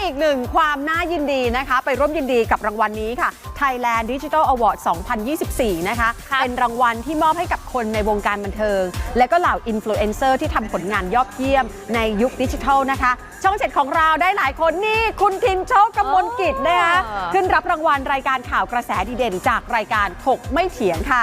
อีกหนึ่งความน่ายินดีนะคะ ไปร่วมยินดีกับรางวัลนี้ค่ะ Thailand Digital Award 2024 นะคะครับเป็นรางวัลที่มอบให้กับคนในวงการบันเทิง และก็เหล่าอินฟลูเอนเซอร์ที่ทำผลงานยอดเยี่ยมในยุคดิจิทัลนะคะ ช่องเจ็ดของเราได้หลายคนนี่ คุณทินโชคกมลกิจนะคะอ๋อขึ้นรับรางวัลรายการข่าวกระแสดีเด่น จากรายการถกไม่เถียงค่ะ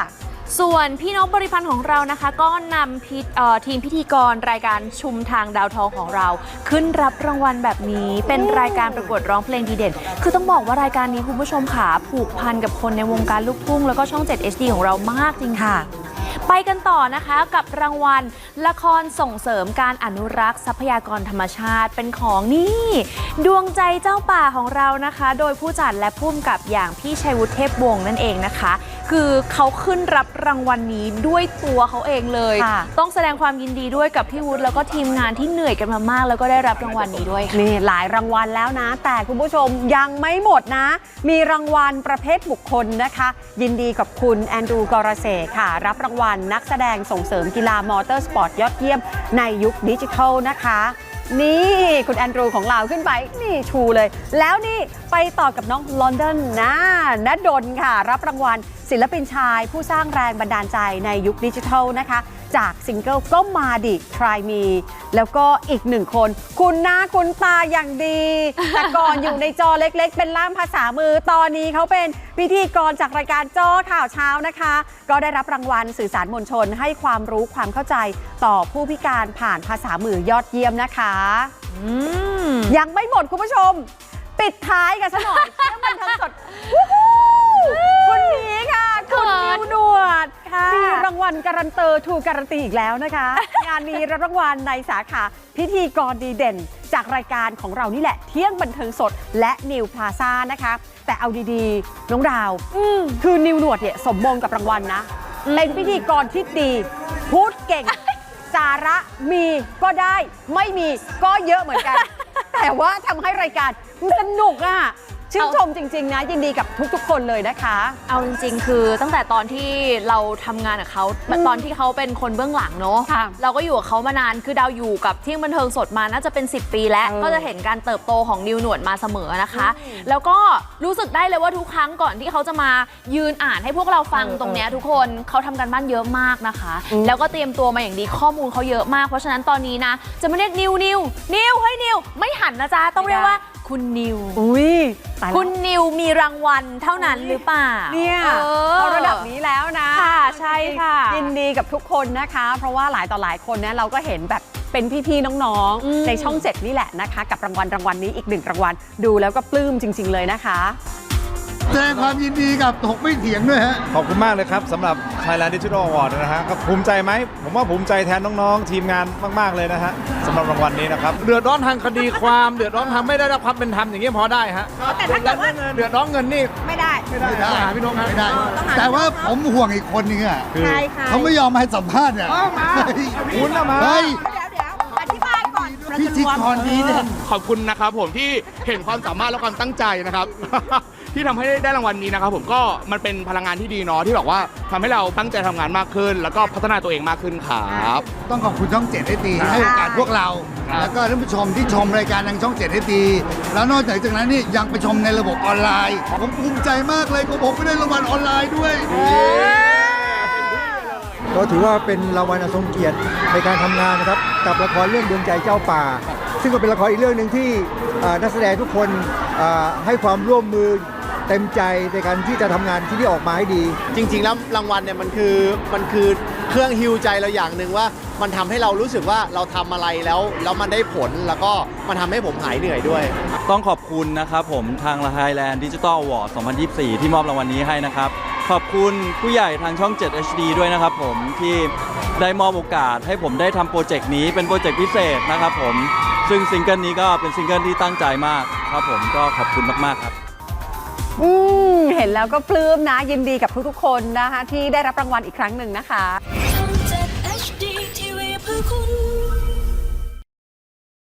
ส่วนพี่นกบริพันธ์ของเรานะคะ ก็นำพิเอ่อทีมพิธีกรรายการชุมทางดาวทองของเรา ขึ้นรับรางวัลแบบนี้เป็นรายการประกวดร้องเพลงดีเด่น คือต้องบอกว่ารายการนี้คุณผู้ชมขาผูกพันกับคนในวงการลูกทุ่งแล้วก็ช่อง 7 HD ของเรามากจริงค่ะไปกันต่อนะคะกับรางวัล ละครส่งเสริมการอนุรักษ์ทรัพยากรธรรมชาติเป็นของนี่ ดวงใจเจ้าป่าของเรานะคะ โดยผู้จัดและผู้กำกับอย่างพี่ชัยวุฒิเทพวงศ์นั่นเองนะคะ คือเขาขึ้นรับรางวัลนี้ด้วยตัวเขาเองเลย ค่ะ ต้องแสดงความยินดีด้วยกับพี่วุฒิแล้วก็ทีมงานที่เหนื่อยกันมามาก แล้วก็ได้รับรางวัลนี้ด้วยค่ะ นี่หลายรางวัลแล้วนะ แต่คุณผู้ชมยังไม่หมดนะ มีรางวัลประเภทบุคคลนะคะ ยินดีกับคุณแอนดรูกรเสกค่ะ รับรางวัลนักแสดงส่งเสริมกีฬามอเตอร์สปอร์ตยอดเยี่ยมในยุคดิจิทัลนะคะ นี่คุณแอนดรูของเราขึ้นไป นี่ชูเลย แล้วนี่ไปต่อกับน้องลอนดอนนะนดนค่ะ รับรางวัล ศิลปินชายผู้สร้างแรงบันดาลใจในยุคดิจิทัลนะคะ จากซิงเกิลก็มาดิ Try Me แล้วก็อีกหนึ่งคน คุณหน้าคุณตาอย่างดี แต่ก่อนอยู่ในจอเล็กๆ เป็นล่ามภาษามือตอนนี้เขาเป็นพิธีกรจากรายการจอข่าวเช้านะคะ ก็ได้รับรางวัลสื่อสารมวลชนให้ความรู้ความเข้าใจต่อผู้พิการผ่านภาษามือยอดเยี่ยมนะคะอืมยังไม่หมดคุณผู้ชม ปิดท้ายกันซะหน่อยเรื่องบันเทิงสด หนวดค่ะมีรางวัลการันเตอร์ทูการันตีอีกแล้วนะคะ งานนี้รับรางวัลในสาขาพิธีกรดีเด่น จากรายการของเรานี่แหละ เที่ยงบันเทิงสดและนิวพลาซ่านะคะ แต่เอาดีๆ น้องดาว คือนิวหนวดเนี่ยสมมงกับรางวัลนะ เป็นพิธีกรที่ดี พูดเก่ง สาระมีก็ได้ ไม่มีก็เยอะเหมือนกัน แต่ว่าทำให้รายการมันสนุกอะ ชื่นชมจริง ๆ นะ ยินดีกับทุกๆ คนเลยนะคะ เอาจริงๆ คือตั้งแต่ตอนที่เราทำงานกับเขาอืมตอนที่เขาเป็นคนเบื้องหลังเนอะค่ะเราก็อยู่กับเขามานานคือดาวอยู่กับเที่ยงบันเทิงสดมาน่าจะเป็น 10 ปีแล้ว เออก็จะเห็นการเติบโตของนิวหนวดมาเสมอนะคะอืมแล้วก็รู้สึกได้เลยว่าทุกครั้งก่อนที่เขาจะมายืนอ่านให้พวกเราฟังเออตรงเนี้ยทุกคนเขาทำกันบ้านเยอะมากนะคะ อืม แล้วก็เตรียมตัวมาอย่างดีข้อมูลเขาเยอะมากเพราะฉะนั้นตอนนี้นะจะมาเรียกนิวนิวนิวเฮ้ยนิวไม่หันนะจ๊ะต้องเรียกว่าคุณนิว อุ้ยตายแล้ว คุณนิวมีรางวัลเท่านั้นหรือเปล่าเนี่ยออ เอาระดับนี้แล้วนะค่ะใช่ค่ะ ยินดีกับทุกคนนะคะ เพราะว่าหลายต่อหลายคนเนี่ยเราก็เห็นแบบเป็นพี่ๆน้องอืม ๆ ในช่องเจ็ดนี่แหละนะคะ กับรางวัลรางวัลนี้อีกหนึ่งรางวัลดูแล้วก็ปลื้มจริง ๆ เลยนะคะแส ดงความยินดีกับถกไม่เถียงด้วยฮะ ขอบคุณมากเลยครับสำหรับ Thailand Digital Award นะฮะก็ภูมิใจไหม ผมว่าภูมิใจแทนน้องๆ ทีมงานมากๆเลยนะฮะสำหรับรางวัลนี้นะครับ เดือดร้อนทางคดีความ เดือดร้อนทางไม่ได้รับความเป็นธรรมอย่างนี้ยพอได้ฮะแต่ถ้าเกิดว่าเดือดร้อนเงินนี่ ไม่ได้ ไม่ได้ต้องหาพี่นกฮะไม่ได้แต่ว่าผมห่วงอีกคนนึงอะ คือใช่ค่ะเขาไม่ยอมมาให้สัมภาษณ์เนี่ยคุณนะมา เฮ้ยายก่อนพิธีกรดีเด่น ขอบคุณนะครับผมที่เห็นความสามารถและความตั้งใจนะครับ ที่ทำให้ได้รางวัลนี้นะครับ ผมก็มันเป็นพลังงานที่ดีเนาะที่แบบว่าทำให้เราตั้งใจทำงานมากขึ้น แล้วก็พัฒนาตัวเองมากขึ้นครับ ต้องขอบคุณช่องเจ็ดให้ตีให้โอกาสพวกเรา ครับ แล้วก็ท่านผู้ชมที่ชมรายการทางช่องเจ็ดให้ตีแล้วนอกจากจากนั้นนี่ยังไปชมในระบบออนไลน์ ผมภูมิใจมากเลยก็ผมไม่ได้รางวัลออนไลน์ด้วย ก็ถือว่าเป็นรางวัลอันทรงเกียรติในการทำงานนะครับกับละครเรื่องดวงใจเจ้าป่า ซึ่งก็เป็นละครอีกเรื่องหนึ่งที่อ่านักแสดงทุกคนอ่าให้ความร่วมมือเต็มใจในการที่จะทำงานที่นี่ออกมาให้ดี จริง ๆ แล้วรางวัลเนี่ยมันคือมันคือเครื่องฮิวใจเราอย่างหนึ่งว่า มันทำให้เรารู้สึกว่าเราทำอะไรแล้วแล้วมันได้ผลแล้วก็มันทำให้ผมหายเหนื่อยด้วย ต้องขอบคุณนะครับผมทาง Thailand Digital Award 2024 ที่มอบรางวัลนี้ให้นะครับ ขอบคุณผู้ใหญ่ทางช่อง 7 HD ด้วยนะครับผมที่ได้มอบโอกาสให้ผมได้ทำโปรเจกต์นี้เป็นโปรเจกต์พิเศษนะครับผมซึ่งซิงเกิลนี้ก็เป็นซิงเกิลที่ตั้งใจมากครับผมก็ขอบคุณมาก ๆ ครับ อืมเห็นแล้วก็ปลื้มนะยินดีกับทุกๆคนนะคะ ที่ได้รับรางวัลอีกครั้งหนึ่งนะคะ